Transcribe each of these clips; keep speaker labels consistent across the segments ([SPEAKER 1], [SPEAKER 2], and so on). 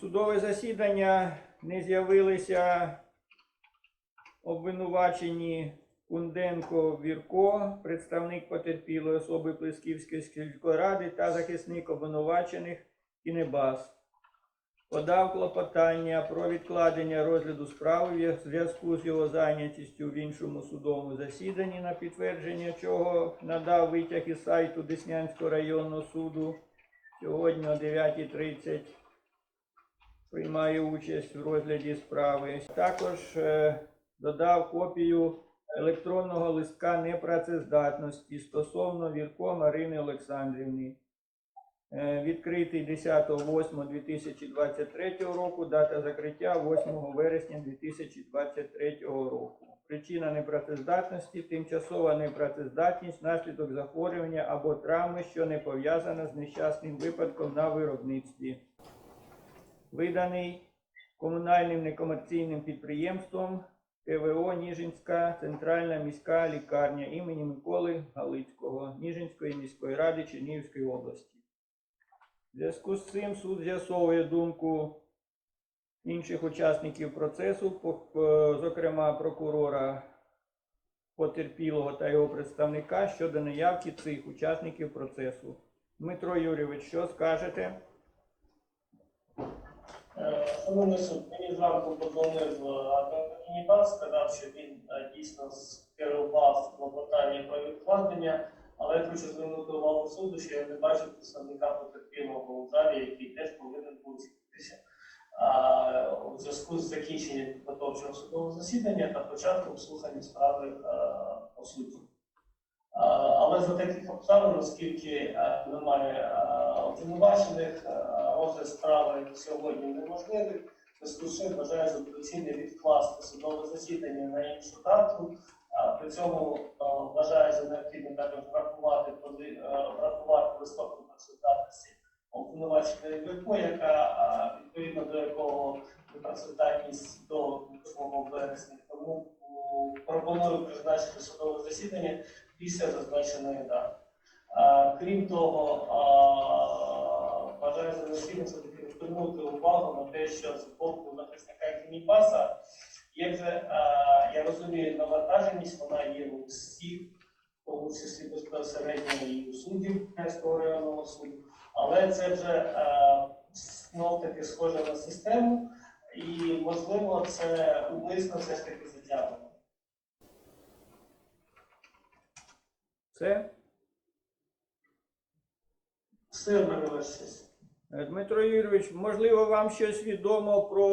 [SPEAKER 1] Судове засідання не з'явилися обвинувачені Кунденко Вірко, представник потерпілої особи Плесківської сільської ради та захисник обвинувачених Кінебас. Подав клопотання про відкладення розгляду справи в зв'язку з його зайнятістю в іншому судовому засіданні, на підтвердження чого надав витяг із сайту Деснянського районного суду сьогодні о 9.30 приймає участь в розгляді справи. Також е, додав копію електронного листка непрацездатності стосовно Вірко Марини Олександрівни. Е, Відкритий 10.08.2023 року, дата закриття 8 вересня 2023 року. Причина непрацездатності тимчасова непрацездатність внаслідок захворювання або травми, що не пов'язана з нещасним випадком на виробництві виданий комунальним некомерційним підприємством КВО Ніжинська центральна міська лікарня імені Миколи Галицького Ніжинської міської ради Чернігівської області. В зв'язку з цим суд з'ясовує думку інших учасників процесу, е, зокрема прокурора потерпілого та його представника щодо наявки цих учасників процесу. Дмитро Юрійович, що скажете?
[SPEAKER 2] Е, Шановний суд, мені зранку подзвонив Анібас, сказав, що він е, дійсно скерував клопотання про відкладення, але я хочу звернути увагу суду, що я не бачив представника потерпілого у залі, який теж повинен був. У зв'язку з закінченням підготовчого судового засідання та початком слухання справи е, по суті. Але за таких обставин, оскільки е, немає е, обвинувачених, е, розгляд справи сьогодні неможливий, зв'язку з вважаю за доцільне відкласти судове засідання на іншу дату. При цьому е, вважаю за необхідне також врахувати е, врахувати високу працездатності обвинуваченої ВКО, яка е, відповідно до якого працездатність до 8 вересня. Тому пропоную призначити судове засідання після зазначеної дати. Крім того, бажаю за необхідним все-таки звернути увагу на те, що з боку захисника Кініпаса є вже, а, я розумію, навантаженість, вона є у всіх, в тому числі безпосередньо і у суддів Київського районного суду, але це вже знов таки схоже на систему, і можливо це умисно все ж таки затягнено.
[SPEAKER 1] Це
[SPEAKER 2] Все в
[SPEAKER 1] Е, Дмитро Юрійович, можливо, вам щось відомо про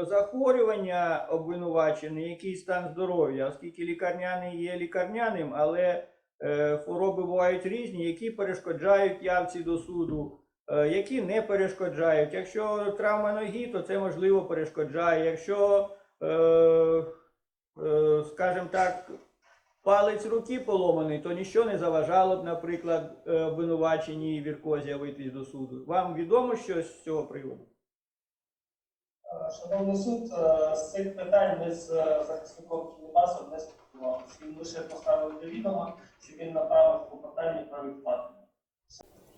[SPEAKER 1] е, захворювання обвинувачений, який стан здоров'я, оскільки лікарняний є лікарняним, але е, хвороби бувають різні, які перешкоджають явці до суду, які не перешкоджають. Якщо травма ноги, то це можливо перешкоджає. Якщо, скажімо так, палець руки поломаний, то нічого не заважало б, наприклад, е, обвинуваченій Вірко з'явитись до суду. Вам відомо щось з цього приводу?
[SPEAKER 2] Шановний суд, е, з цих питань ми з е, захисником Кінебасом не спілкувалися. Він лише поставив до відома, що він направив клопотання про відкладення.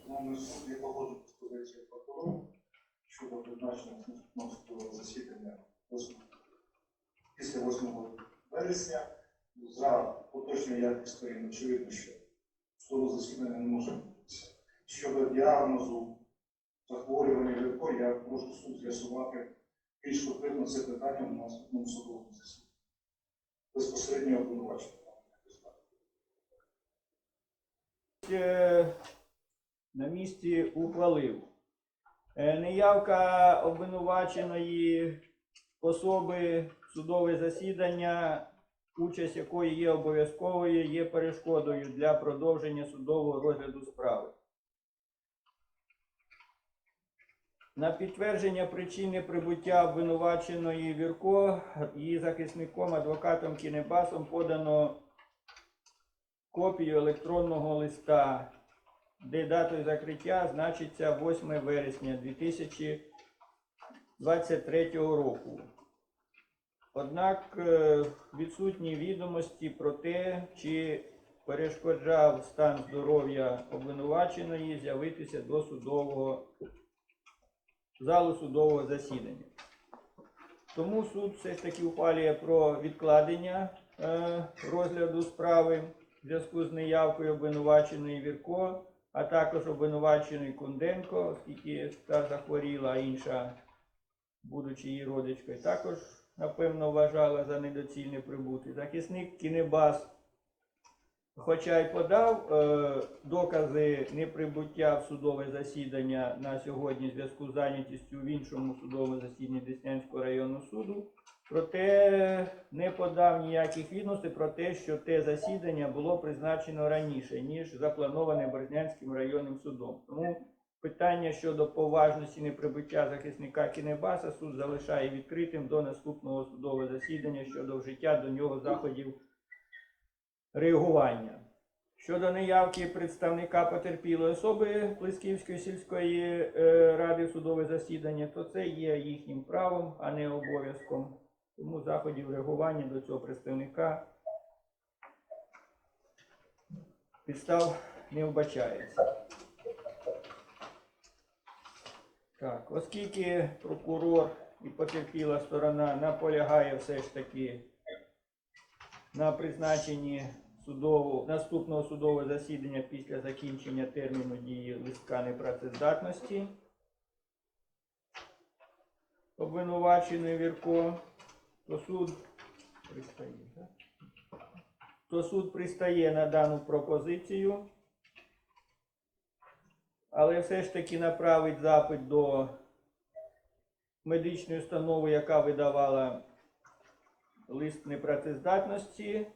[SPEAKER 3] Шановний суд, я погоджуюсь з позицією прокурора щодо призначення наступного судового засідання після 8 вересня. За поточною якість сторін очевидно, що судове засідання не може відбутися. Щодо діагнозу захворювання легко, я прошу суд з'ясувати більш конкретно це питання на наступному судовому засіданні. Безпосередньо обвинувачення.
[SPEAKER 1] Е, На місці ухвалив. Е, Неявка обвинуваченої особи судове засідання, участь якої є обов'язковою, є перешкодою для продовження судового розгляду справи. На підтвердження причини прибуття обвинуваченої Вірко її захисником адвокатом Кінебасом подано копію електронного листа, де датою закриття значиться 8 вересня 2023 року. Однак е, відсутні відомості про те, чи перешкоджав стан здоров'я обвинуваченої з'явитися до судового залу судового засідання. Тому суд все ж таки ухвалює про відкладення е, розгляду справи в зв'язку з неявкою обвинуваченої Вірко, а також обвинуваченої Кунденко, оскільки та захворіла, інша, будучи її родичкою, також, напевно, вважала за недоцільне прибути. Захисник Кінебас Хоча й подав е, докази неприбуття в судове засідання на сьогодні в зв'язку з зайнятістю в іншому судовому засіданні Деснянського районного суду, проте не подав ніяких відомостей про те, що те засідання було призначено раніше, ніж заплановане Борзнянським районним судом. Тому питання щодо поважності неприбуття захисника Кінебаса суд залишає відкритим до наступного судового засідання щодо вжиття до нього заходів реагування. Щодо неявки представника потерпілої особи Плесківської сільської е, ради судове засідання, то це є їхнім правом, а не обов'язком. Тому заходів реагування до цього представника підстав не вбачається. Так, оскільки прокурор і потерпіла сторона наполягає все ж таки на призначенні судового, наступного судового засідання після закінчення терміну дії листка непрацездатності. Обвинувачений Вірко, то суд пристає, то суд пристає на дану пропозицію, але все ж таки направить запит до медичної установи, яка видавала лист непрацездатності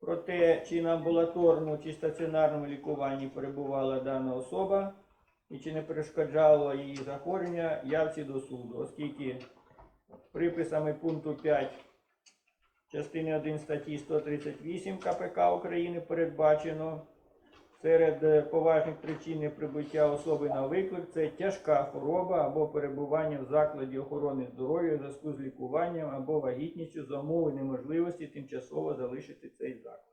[SPEAKER 1] про те, чи на амбулаторному чи стаціонарному лікуванні перебувала дана особа і чи не перешкоджало її захворювання явці до суду, оскільки приписами пункту 5 частини 1 статті 138 КПК України передбачено серед е, поважних причин неприбуття особи на виклик це тяжка хвороба або перебування в закладі охорони здоров'я в зв'язку з лікуванням або вагітністю за умови неможливості тимчасово залишити цей заклад.